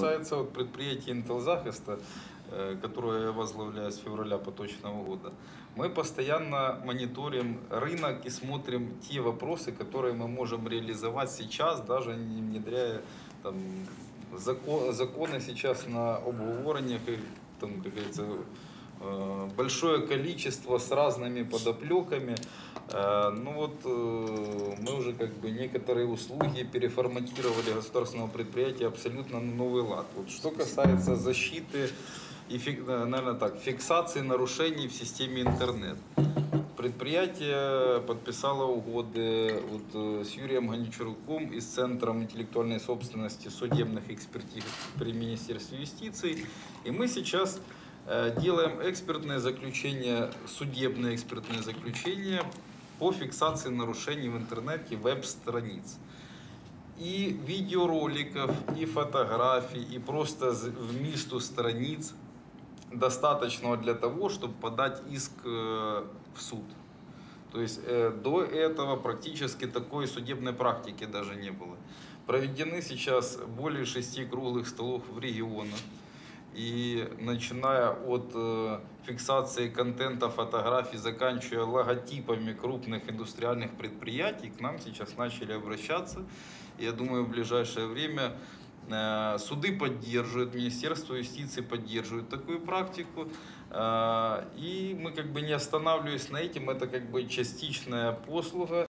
Касается вот предприятия Интелзахиста, э, которое я возглавляю с февраля поточного года, мы постоянно мониторим рынок и смотрим те вопросы, которые мы можем реализовать сейчас, даже не внедряя там, зако- законы сейчас на обговорениях, и, там, как говорится, э, большое количество с разными подоплеками. Э, Ну вот как бы некоторые услуги переформатировали государственного предприятия абсолютно на новый лад. Вот что касается защиты и, наверное так, фиксации нарушений в системе интернет. Предприятие подписало угоды вот, э, с Юрием Гончаруком и с Центром интеллектуальной собственности судебных экспертиз при Министерстве юстиции. И мы сейчас э, делаем экспертное заключение, судебное экспертное заключение по фиксации нарушений в интернете веб-страниц. И видеороликов, и фотографий, и просто з- вмісту страниц достаточного для того, чтобы подать иск э, в суд. То есть э, до этого практически такой судебной практики даже не было. Проведены сейчас более шести круглых столов в регионах. И начиная от э, фиксации контента, фотографий, заканчивая логотипами крупных индустриальных предприятий, к нам сейчас начали обращаться. Я думаю, в ближайшее время э, суды поддерживают, Министерство юстиции поддерживает такую практику. Э, И мы как бы не останавливаясь на этом, это как бы частичная послуга.